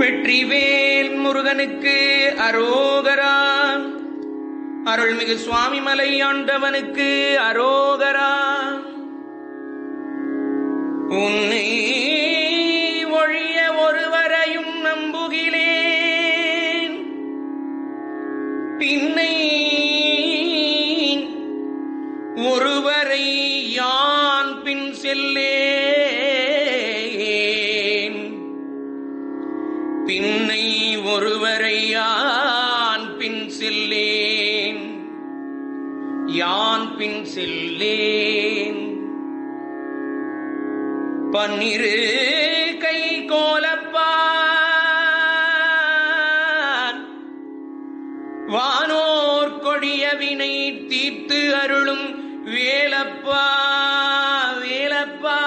வெற்றிவேல் முருகனுக்கு அரோகரா. அருள்மிகு சுவாமி மலை ஆண்டவனுக்கு அரோகரா. உன்னை ஒழிய ஒருவரையும் நம்புகிறேன். பின்னை ஒருவரை யான் பின் செல்லே யான் பின் செல்லேன்? பன்னிரு கை கோலப்பான் வானோர் கொடிய வினை தீர்த்து அருளும் வேலப்பா வேலப்பா.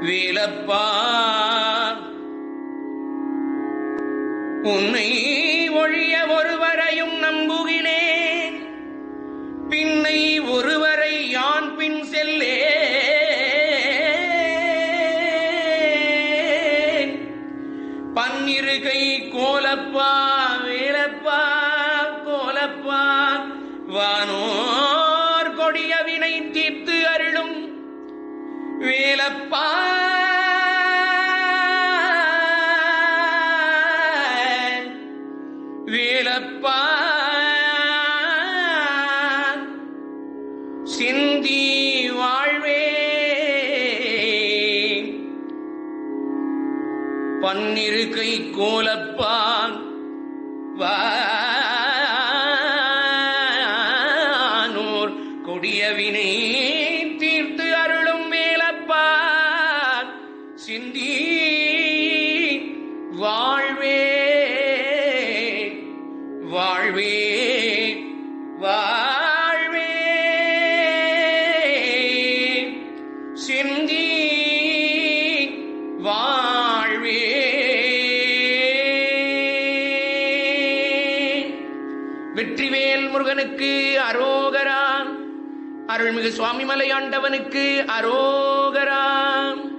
வேலப்பா. உன்னை ஒழிய ஒருவரையும் நம்புகினேன். பின்னை ஒருவரை யான் பின் செல்லே பன்னிருகை கோலப்பா வேலப்பா கோலப்பா வானோர் கொடிய வினை தீர்த்து அருளும். வேலப்பா வேலப்பா சிந்தி வாழ்வே. பன்னிருக்கை கோலப்பான். வானோர் கொடியவினை வாழ்வே. சிந்தி வாழ்வே. வெற்றிவேல் முருகனுக்கு அரோகரா. அருள்மிகு சுவாமிமலையாண்டவனுக்கு ஆண்டவனுக்கு